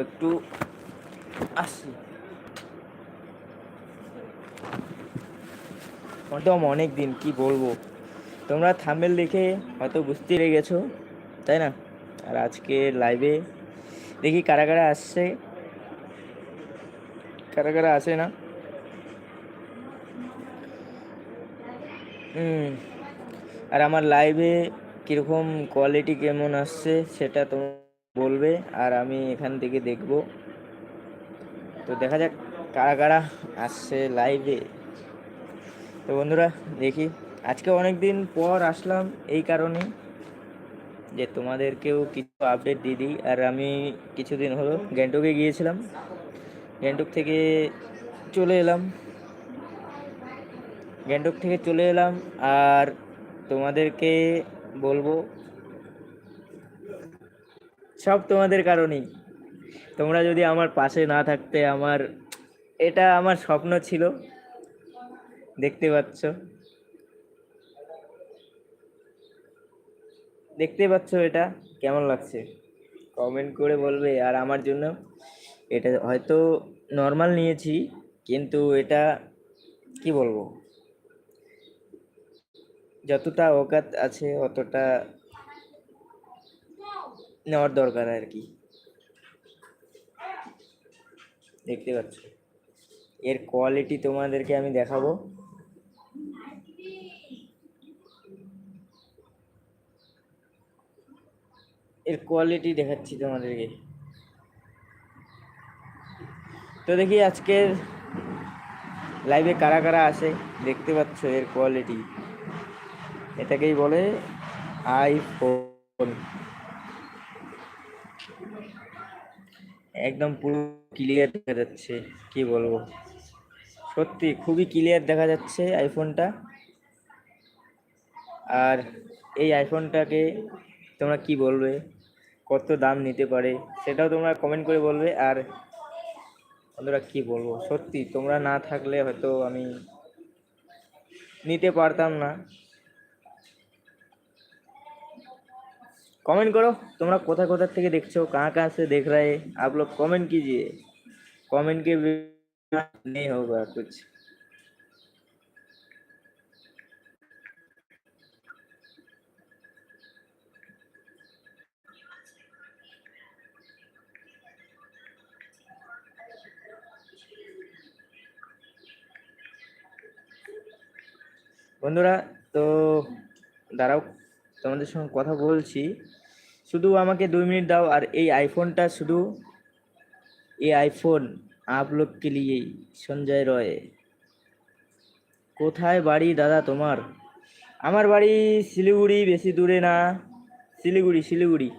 একটু আসি। একদম অনেক দিন কি বলব? তোমরা থাম্বেল দেখে হয়তো বুঝতে পেরে গেছো, তাই না? আর আজকে লাইভে দেখি কারা কারা আসছে। কারা কারা আসে না? হুম। আর আমার লাইভে কীরকম কোয়ালিটি কেমন আসছে, সেটা তোমরা বলবে আর আমি এখান থেকে দেখব। তো দেখা যাক কারা কারা আসছে লাইভে তো বন্ধুরা, দেখি। আজকে অনেক দিন পর আসলাম এই কারণে যে তোমাদেরকেও কিছু আপডেট দিয়ে দিই। আর আমি কিছুদিন হলো গ্যাংটকে গিয়েছিলাম। গ্যাংটক থেকে চলে এলাম। গ্যাংটক থেকে চলে এলাম। আর তোমাদেরকে বলব সব তোমাদের কারণেই। তোমরা যদি আমার পাশে না থাকতে, আমার, এটা আমার স্বপ্ন ছিল। দেখতে পাচ্ছ। দেখতে পাচ্ছ এটা, কেমন লাগছে? কমেন্ট করে বলবে, আর আমার জন্য। এটা হয়তো নর্মাল নিয়েছি, কিন্তু এটা, কি বলব? যতটা অকাত আছে, অতটা নেওয়ার দরকার আর কি দেখতে পাচ্ছ। এর কোয়ালিটি তোমাদেরকে আমি দেখাবো। এর কোয়ালিটি দেখাচ্ছি তোমাদেরকে। তো দেখি আজকের লাইভে কারা কারা আসে দেখতে পাচ্ছ এর কোয়ালিটি এটাকেই বলে আইফোন একদম পুরো ক্লিয়ার দেখা যাচ্ছে, কি বলব? সত্যি খুবই ক্লিয়ার দেখা যাচ্ছে আইফোনটা আর এই আইফোনটাকে তোমরা কি বলবে? কত দাম নিতে পারে? সেটাও তোমরা কমেন্ট করে বলবে। আর বন্ধুরা, কি বলব? সত্যি তোমরা না থাকলে হয়তো আমি নিতে পারতাম না। कमेंट करो तुमरा कोथा कोथा থেকে দেখছো कहाँ कहाँ से देख रहे हैं आप लोग कमेंट कीजिए कमेंट के बिना नहीं होगा कुछ বন্ধুরা তো দাঁড়াও তোমাদের সঙ্গে কথা বলছি শুধু আমাকে দুই মিনিট দাও আর এই আইফোনটা শুধু এই আইফোন आप लोग के लिए সঞ্জয় রয় কোথায় বাড়ি দাদা তোমার আমার বাড়ি শিলিগুড়ি বেশি दूरे ना सिलीगुड़ी सिलीगुड़ी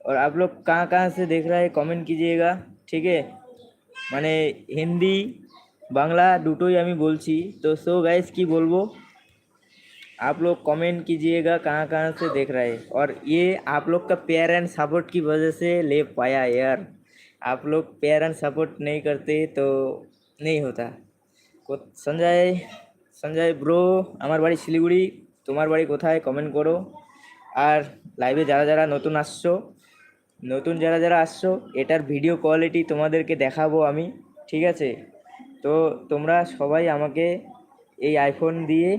और आप लोग कहाँ कहाँ से देख रहे हैं कमेंट कीजिएगा ठीक है মানে হিন্দি বাংলা দুটোই আমি বলছি তো সো গাইস কি বলবো आप लोग कमेंट कीजिएगा कहाँ कहाँ से देख रहे हैं और ये आप लोग का प्यार एंड सपोर्ट की वजह से ले पाया यार आप लोग प्यार एंड सपोर्ट नहीं करते तो नहीं होता को সঞ্জয় সঞ্জয় ব্রো আমার বাড়ি শিলিগুড়ি তোমার বাড়ি কোথায় কমেন্ট করো আর লাইভে যারা যারা নতুন আসছো নতুন যারা যারা আসছো এটার ভিডিও কোয়ালিটি তোমাদেরকে দেখাবো আমি ঠিক আছে তো তোমরা সবাই আমাকে এই আইফোন দিয়ে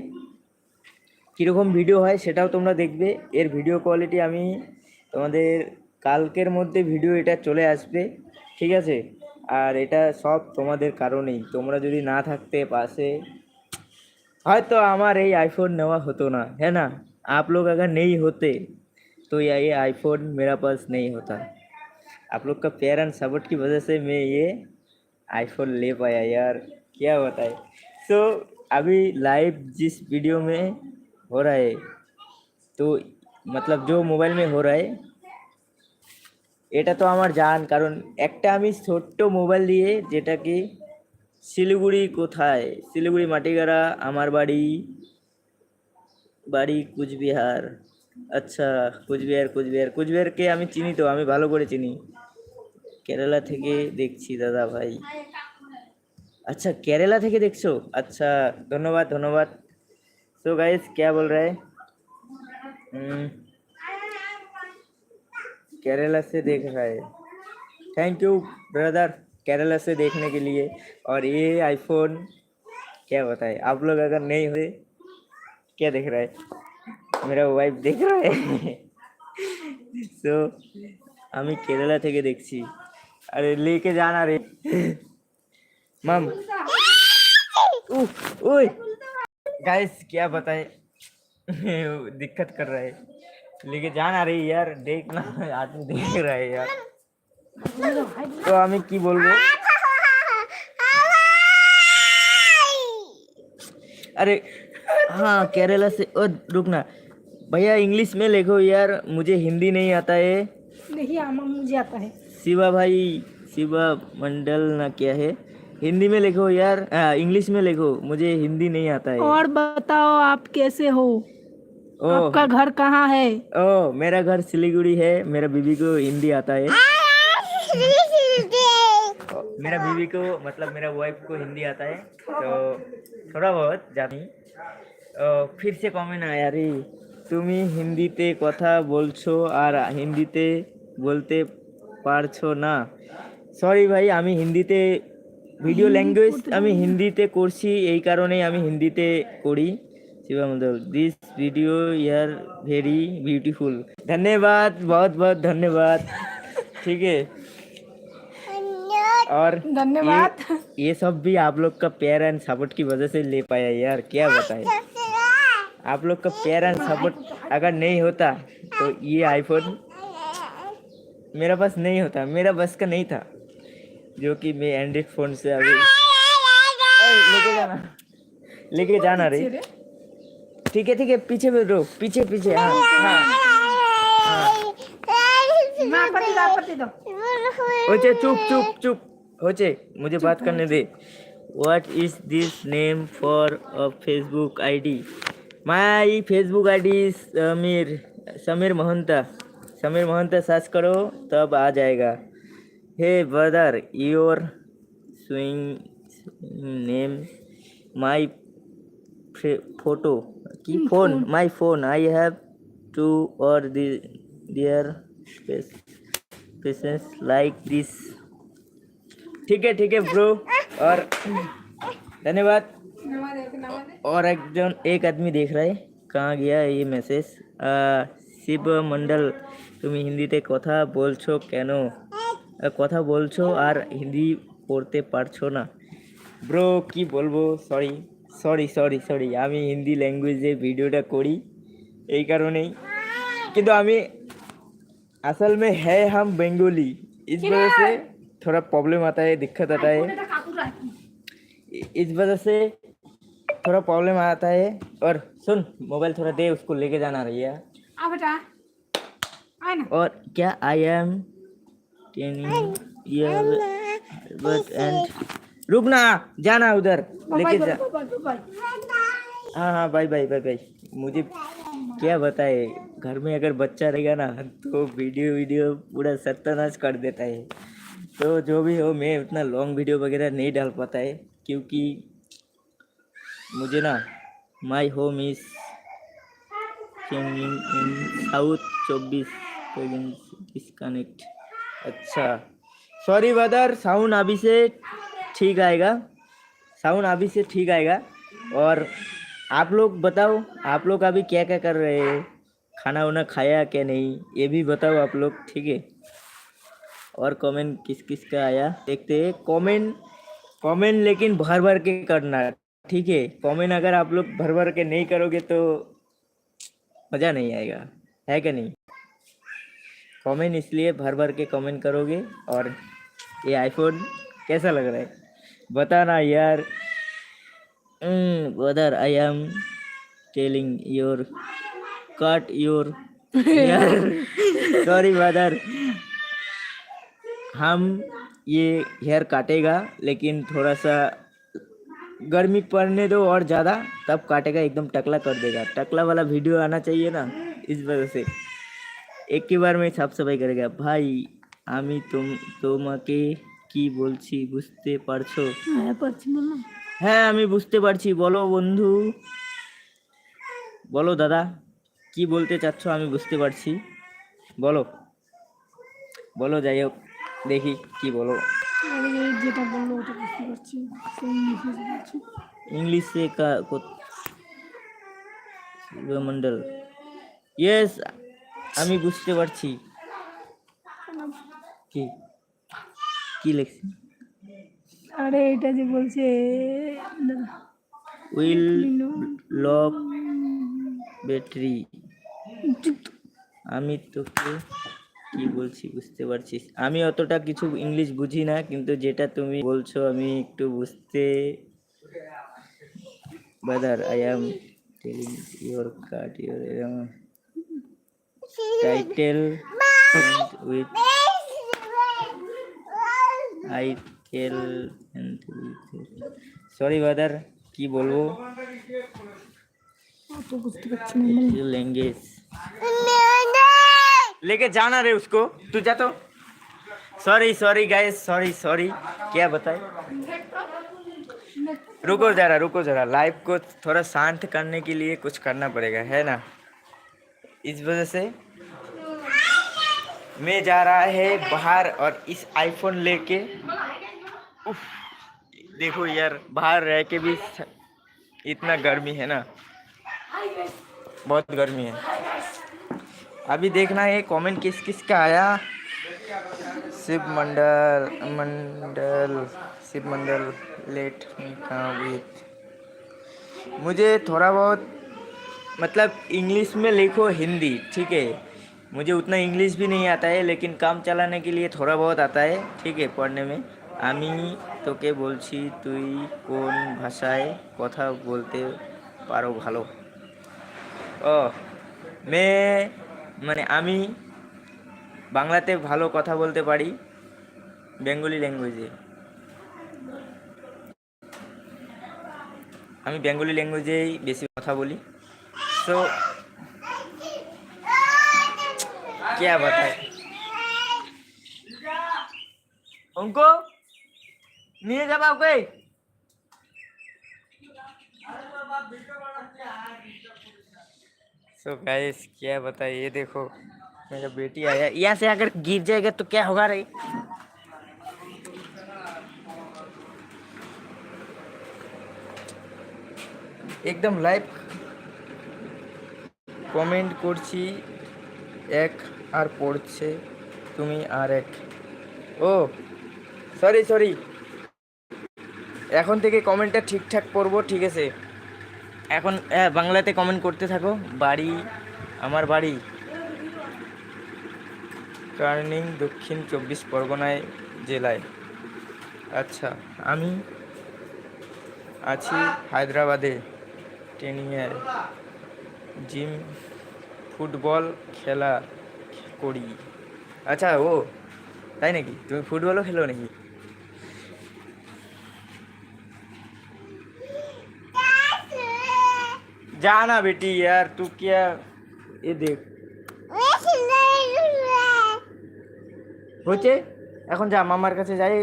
কীরকম ভিডিও হয় সেটাও তোমরা দেখবে এর ভিডিও কোয়ালিটি আমি তোমাদের কালকের মধ্যে ভিডিও এটা চলে আসবে ঠিক আছে আর এটা সব তোমাদের কারণেই তোমরা যদি না থাকতে পাশে হয়তো আমার এই आईफोन नेवा होतो ना है ना आप लोग अगर नहीं होते तो ये ये आईफोन मेरा पास नहीं होता आप लोग का प्यार एंड सपोर्ट की वजह से मैं ये आईफोन ले पाया यार क्या बताए सो अभी लाइव जिस वीडियो में हो रहा है तो मतलब जो मोबाइल में हो रहा है এটা তো আমার জান কারণ একটা আমি ছোট্ট মোবাইল দিয়ে যেটা কি শিলিগুড়ি কোথায় শিলিগুড়ি মাটিগাড়া আমার বাড়ি বাড়ি কুচবিহার আচ্ছা কুচবিহার কুচবিহার কুচবিহারকে আমি চিনি তো আমি ভালো করে চিনি কেরালা থেকে দেখছি দাদা ভাই अच्छा केरला থেকে দেখছো अच्छा ধন্যবাদ ধন্যবাদ सो गाइस क्या बोल रहे हैं हम्म, केरला से देख रहा है थैंक यू ब्रदर केरला से देखने के लिए और ये आईफोन क्या बताए आप लोग अगर नहीं हुए क्या देख रहा है मेरा वाइफ देख रहा है সো আমি কেরালা থেকে দেখছি আরে लेके जाना रे मम उफ, ओए गाइस क्या बताए? दिक्कत कर रहा है। लेके जान आ रही है यार। देखना आदमी देख रहा है यार। तो हमें की बोल रहे अरे हाँ केरला से ओ रुकना भैया इंग्लिश में लिखो यार। मुझे हिंदी नहीं आता है। नहीं आमा मुझे आता है। शिवा भाई शिवा मंडल ना क्या है? हिंदी में लिखो यार आ, इंग्लिश में लिखो मुझे हिंदी नहीं आता है और बताओ आप कैसे हो ओ आपका घर कहाँ है ओ मेरा घर सिलीगुड़ी है मेरा बीबी को हिंदी आता है मेरा बीबी को मतलब मेरा वाइफ को हिंदी आता है तो थोड़ा बहुत জানি ও फिर से कमेंट आया रे তুমি হিন্দিতে কথা বলছো আর হিন্দিতে বলতে পারছো না সরি ভাই আমি হিন্দিতে ভিডিও ল্যাঙ্গুয়েজ আমি হিন্দিতে করছি এই কারণেই আমি হিন্দিতে করি শিবামদল this video year very beautiful धन्यवाद बहुत बहुत धन्यवाद ठीक है और धन्यवाद ये, ये सब भी आप लोग का प्यार एंड सपोर्ट की वजह से ले पाया यार क्या बताए आप लोग का प्यार एंड सपोर्ट अगर नहीं होता तो ये आईफोन मेरा पास नहीं होता मेरा बस का नहीं था जो कि मैं एंड्रॉइड फ़ोन से अभी लेके जाना। लेके जाना रे। ठीक है ठीक है पीछे में रो पीछे पीछे हाँ हाँ। दो होचे चुप चुप चुप। होचे मुझे बात करने दे। What is this name for a Facebook ID my Facebook ID Sameer Sameer Mahanta Sameer Mahanta search करो तब आ जाएगा। hey brother your swing name my photo की phone my phone I have to और देयर पेशेंस लाइक दिस ठीक है ठीक है bro और धन्यवाद और एक जन एक आदमी देख रहा है कहाँ गया ये मैसेज শিব মণ্ডল তুমি হিন্দিতে কথা বলছো কেন আহ, কথা বলছো আর হিন্দি পড়তে পারছো না ব্রো কি বলবো সরি সরি সরি সরি আমি হিন্দি ল্যাঙ্গুয়েজে ভিডিওটা করি এই কারণেই কিন্তু আমি असल में है हम बंगाली इस वजह से थोड़ा प्रॉब्लम आता है दिक्कत आता है इस वजह से थोड़ा प्रॉब्लम आता है और सुन मोबाइल थोड़ा दे उसको लेके जाना रही है आ बेटा आए ना और क्या आई एम बट एंड रुक ना जाना उधर लेके जा। हाँ हाँ बाय बाय बाय बाय मुझे क्या बताए घर में अगर बच्चा रहेगा ना तो वीडियो वीडियो पूरा सत्यानाश कर देता है। तो जो भी हो मैं उतना लॉन्ग वीडियो वगैरह नहीं डाल पाता है क्योंकि मुझे ना my home is in south चौबीस डिस्कनेक्ट अच्छा। सॉरी ब्रदर साउंड अभी से ठीक आएगा। साउंड अभी से ठीक आएगा। और आप लोग बताओ, आप लोग अभी क्या क्या कर रहे हैं? खाना वाना खाया क्या नहीं? ये भी बताओ आप लोग, ठीक है? और कमेंट किस किस का आया? देखते हैं। कमेंट कमेंट लेकिन भर भर के करना, ठीक है? कमेंट अगर आप लोग भर भर के नहीं करोगे तो मज़ा नहीं आएगा। है क्या नहीं? कमेंट इसलिए भर भर के कमेंट करोगे और ये आईफोन कैसा लग रहा है? बताना यार। brother, I am telling your cut your hair. Sorry, हम ये हेयर काटेगा लेकिन थोड़ा सा गर्मी पड़ने दो और ज़्यादा तब काटेगा एकदम टकला कर देगा। टकला वाला वीडियो आना चाहिए ना इस वजह से। একটি বার মেয়ে সাফ সাফাই করে গে ভাই আমি তোম তোমাকে কি বলছি বুঝতে পারছ? হ্যাঁ পারছি বলো। হ্যাঁ আমি বুঝতে পারছি। বলো বন্ধু। বলো দাদা কি বলতে চাচ্ছ আমি বুঝতে পারছি। বলো। বলো যাই হোক দেখি কি বলো। ইংলিশে কা মন্ডল ইয়েস আমি বুঝতে পারছি। কি? কি লিখছি? আরে এটা যে বলছে উইল লক ব্যাটারি। আমি তোকে কি বলছি বুঝতে পারছিস? আমি অতটা কিছু ইংলিশ বুঝি না কিন্তু যেটা তুমি বলছো আমি একটু বুঝতে brother I am telling your card Your title with I tell sorry brother কি বলবো অত বুঝতে পারছি না বল। लैंग्वेज लेके जाना रे उसको तू जा तो sorry sorry guys sorry sorry क्या बताए रुको जरा रुको जरा लाइव को थोड़ा शांत करने के लिए कुछ करना पड़ेगा है ना इस वजह से मैं जा रहा है बाहर और इस आईफोन लेके। देखो यार, बाहर रह के भी इतना गर्मी है ना। बहुत गर्मी है। अभी देखना है कमेंट किस किस का आया। Shiv Mandal Mandal, Shiv Mandal let me with मुझे थोड़ा बहुत मतलब इंग्लिश में लिखो हिंदी ठीक है मुझे उतना इंग्लिश भी नहीं आता है लेकिन काम चलाने के लिए थोड़ा बहुत आता है ठीक है पढ़ने में আমি তোকে বলছি তুই কোন ভাষায় কথা বলতে পারো ভালো ও মে মানে আমি বাংলাতে ভালো কথা বলতে পারি বেঙ্গলি ল্যাঙ্গুয়েজে আমি বেঙ্গলি ল্যাঙ্গুয়েজেই বেশি কথা বলি सो so, क्या बताए? उनको नहीं जब आप गए सो गाइस क्या बताए? ये देखो मेरा बेटी आया। यहाँ से अगर गिर जाएगा तो क्या होगा रही एकदम लाइव কমেন্ট করছি, এক আর পড়ছে, তুমি আর এক। ও সরি সরি এখন থেকে কমেন্টটা ঠিকঠাক পড়ব, ঠিক আছে? এখন বাংলাতে কমেন্ট করতে থাকো। বাড়ি, আমার বাড়ি। টার্নিং দক্ষিণ চব্বিশ পরগনায় জেলায়। আচ্ছা আমি আছি হায়দ্রাবাদে, ট্রেনিংয়ে। জিম ফুটবল খেলা করি আচ্ছা ও তাই নাকি তুমি ফুটবলও খেলো নাকি जा ना बेटी यार तू क्या ये देख হচ্ছে এখন যা মামার কাছে যাই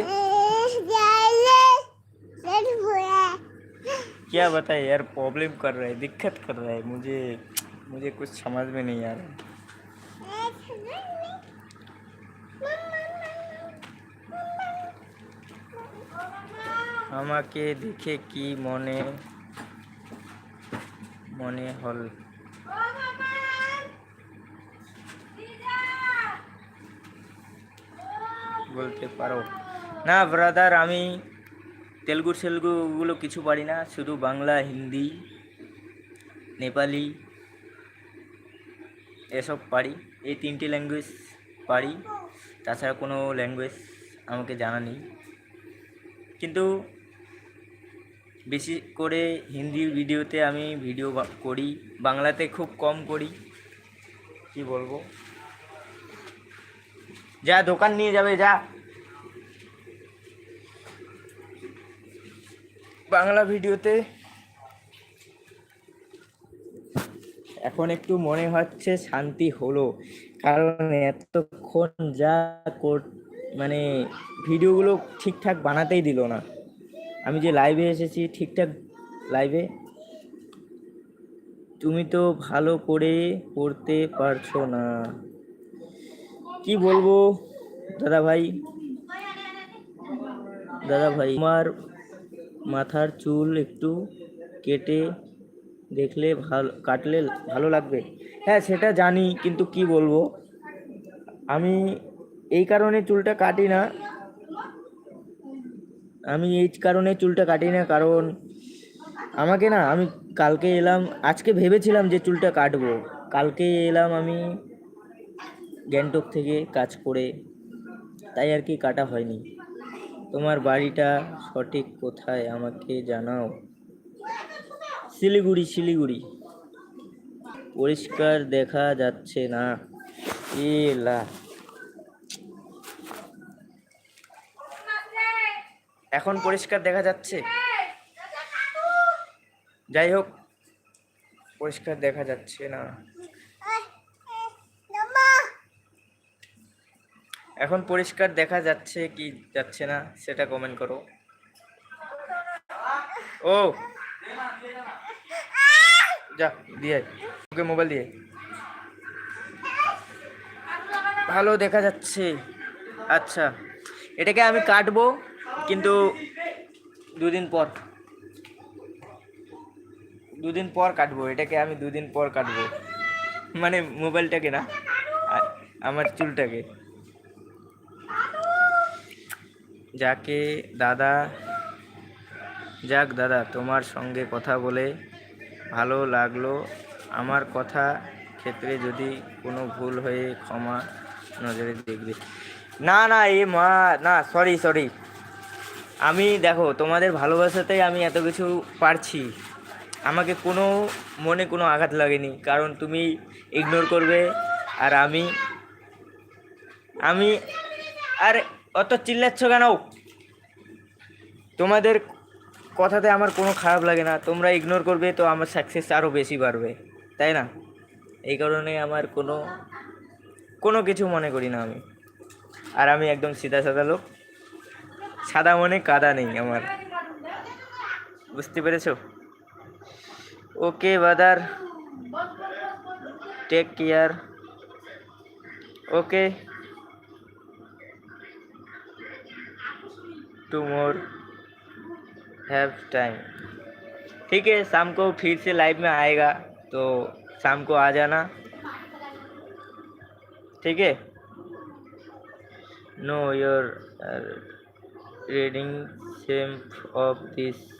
क्या बताए यार प्रॉब्लम कर रहा है दिक्कत कर रहा है मुझे मुझे कुछ समझ में नहीं आ रहा আমাকে দেখে কি মনে মনে হল বলতে পারো না ব্রাদার আমি তেলগু সেলগুগুলো কিছু পারি না, শুধু বাংলা, হিন্দি, নেপালি এসব পারি। এই তিনটি ল্যাঙ্গুয়েজ পারি, তাছাড়া কোনো ল্যাঙ্গুয়েজ আমাকে জানা নেই। কিন্তু বেশি করে হিন্দি ভিডিওতে আমি ভিডিও করি, বাংলাতে খুব কম করি। কি বলব? যা দোকান নিয়ে যাবে, যা। বাংলা ভিডিওতে। এখন একটু মনে হচ্ছে শান্তি হলো, কারণ এতক্ষণ যা মানে ভিডিওগুলো ঠিকঠাক বানাতেই দিল না। আমি যে লাইভে এসেছি, ঠিকঠাক লাইভে তুমি তো ভালো করে পড়তে পারছ না। কি বলব দাদা ভাই দাদা ভাই আমার মাথার চুল একটু কেটে দেখলে ভালো, কাটলে ভালো লাগবে। হ্যাঁ সেটা জানি, কিন্তু কি বলব? আমি এই কারণে চুলটা কাটি না। আমি এই কারণে চুলটা কাটি না, কারণ আমাকে না, আমি কালকে এলাম, আজকে ভেবেছিলাম যে চুলটা কাটবো। কালকে এলাম আমি গ্যাংটক থেকে কাজ করে, তাই আর কি কাটা হয়নি। তোমার বাড়িটা সঠিক কোথায় আমাকে জানাও? শিলিগুড়ি শিলিগুড়ি। পরিষ্কার দেখা যাচ্ছে না। এলা এখন পরিষ্কার দেখা যাচ্ছে? যাই হোক, পরিষ্কার দেখা যাচ্ছে না। এখন পরিষ্কার দেখা যাচ্ছে কি যাচ্ছে না, সেটা কমেন্ট করো। ও! যা, দিয়ে ওকে মোবাইল দিয়ে ভালো দেখা যাচ্ছে। আচ্ছা এটাকে আমি কাটবো, কিন্তু দুদিন পর। দুদিন পর কাটবো, এটাকে আমি দুদিন পর কাটবো। মানে মোবাইলটাকে না আমার চুলটাকে। যাকে দাদা, যাক দাদা, তোমার সঙ্গে কথা বলে ভালো লাগল। আমার কথা ক্ষেত্রে যদি কোনো ভুল হয়ে ক্ষমা নজরে দেখবে। না না, এ মা, না সরি সরি আমি দেখো, তোমাদের ভালোবাসাতেই আমি এত কিছু পারছি। আমাকে কোনো মনে কোনো আঘাত লাগেনি, কারণ তুমি ইগনোর করবে আর আমি আমি অত চিল্লাচ্ছ কেন? তোমাদের কথাতে আমার কোনো খারাপ লাগে না। তোমরা ইগনোর করবে তো আমার সাকসেস আরও বেশি বাড়বে, তাই না? এই কারণে আমার কোনো কোনো কিছু মনে করি না আমি। আর আমি একদম সিধা সাদা লোক। সাদা মনে কাদা নেই আমার। বুঝতে পেরেছ? Okay brother take care okay to more have time. ठीक है, शाम को फिर से लाइव में आएगा तो शाम को आ जाना। ठीक है? No your reading same of this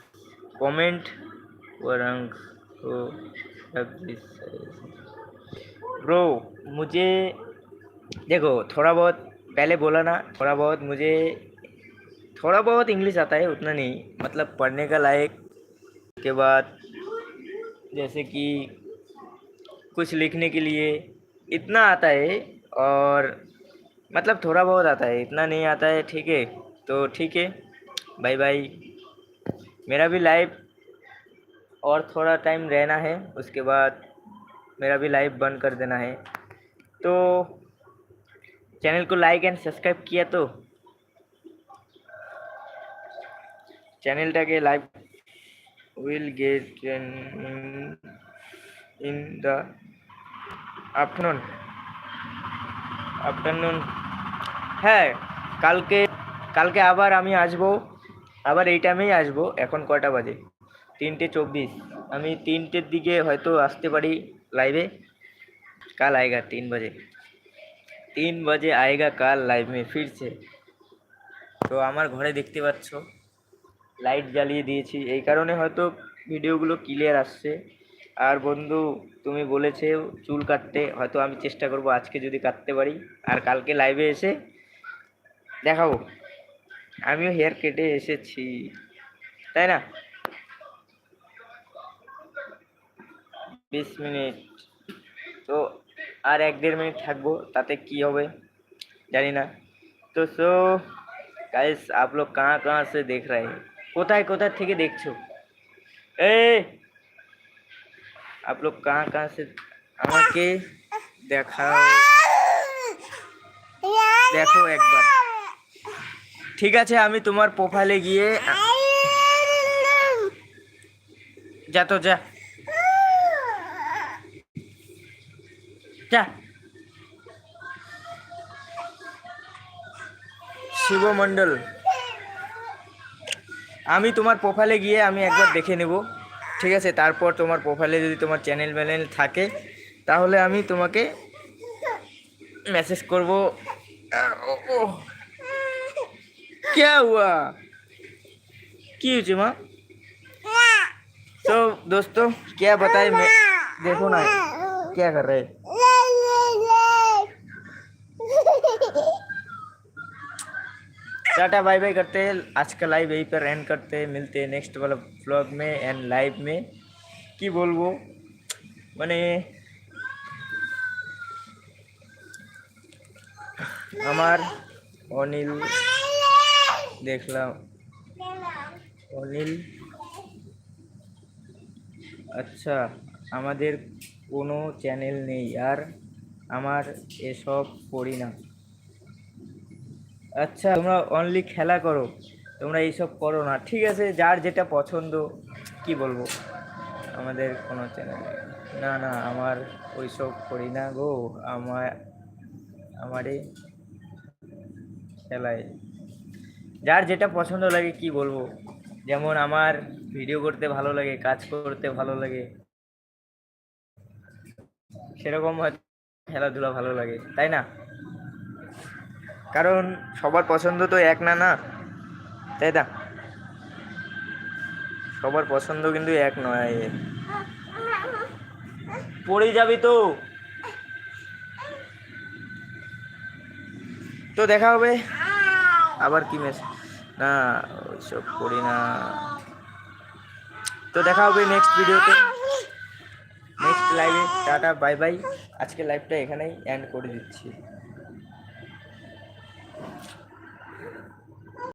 comment. Wrong हो have ब्रो मुझे, देखो, थोड़ा बहुत, पहले बोला ना, थोड़ा बहुत मुझे थोड़ा बहुत इंग्लिश आता है, उतना नहीं। मतलब पढ़ने का लायक के बाद, जैसे कि कुछ लिखने के लिए इतना आता है और मतलब थोड़ा बहुत आता है। इतना नहीं आता है, ठीक है। तो ठीक है बाय बाय मेरा भी लाइव और थोड़ा टाइम रहना है, उसके बाद मेरा भी लाइव बंद कर देना है। तो चैनल को लाइक एंड सब्सक्राइब किया तो চ্যানেলটাকে live will get in the afternoon. Afternoon. হ্যাঁ কালকে কালকে আবার আমি আসব। আবার এই টাইমেই আসব, এখন কটা বাজে? তিনটে চব্বিশ। আমি তিনটের দিকে হয়তো আসতে পারি লাইভে। কাল আয়গা, তিন বাজে। তিন বাজে আয়গা, কাল লাইভে ফিরছে। তো আমার ঘরে দেখতে পাচ্ছ। লাইট জ্বালিয়ে দিয়েছি এই কারণে হয়তো ভিডিওগুলো ক্লিয়ার আসছে আর বন্ধু তুমি বলেছে চুল কাটতে হয়তো আমি চেষ্টা করব আজকে যদি কাটতে পারি আর কালকে লাইভে এসে দেখাবো আমিও হেয়ার কেটে এসেছি তাই না বিশ মিনিট তো আর এক দেড় মিনিট থাকবো তাতে কি হবে জানি না তো সো গাইস आप लोग कहाँ कहाँ से देख रहे हैं কোথায় কোথায় থেকে দেখছো এ आप लोग कहाँ कहाँ से আমাকে দেখাও দেখো একবার ঠিক আছে আমি তোমার প্রোফাইলে গিয়ে যা তো যা যা শিব মণ্ডল আমি তোমার প্রোফাইলে গিয়ে আমি একবার দেখে নেব ঠিক আছে তারপর তোমার প্রোফাইলে যদি তোমার চ্যানেল ম্যানেল থাকে তাহলে আমি তোমাকে मैसेज করব क्या हुआ की हुई माँ तो दोस्तों क्या बताए मैं देखो ना क्या कर रहे टाटा बाय बाय करते हैं आज का लाइव यहीं पर एंड करते हैं मिलते हैं नेक्स्ट वाला ब्लॉग में एंड लाइव में কি বলবো মানে আমার অনিল দেখলাম অনিল আচ্ছা আমাদের কোনো চ্যানেল নেই আর আমার এসব পড়ি না আচ্ছা তোমরা অনলি খেলা করো, তোমরা এইসব করো না। ঠিক আছে, যার যেটা পছন্দ, কি বলব? আমাদের কোনো চ্যানেল না না, আমার ওইসব করি না গো। আমার আমারে খেলায় যার যেটা পছন্দ লাগে, কি বলব? যেমন আমার ভিডিও করতে ভালো লাগে, কাজ করতে ভালো লাগে। সেরকম হয়তো খেলাধুলা ভালো লাগে, তাই না? কারণ সবার পছন্দ তো এক না না? তাই না? সবার পছন্দ কিন্তু এক নয়। পড়ে যাবি তো। তো দেখা হবে। আবার কি মেস না, ওইসব করি না। তো দেখা হবে নেক্সট ভিডিওতে নেক্সট লাইভে টাটা বাই বাই আজকে লাইভটা এখানেই এন্ড করে দিচ্ছি।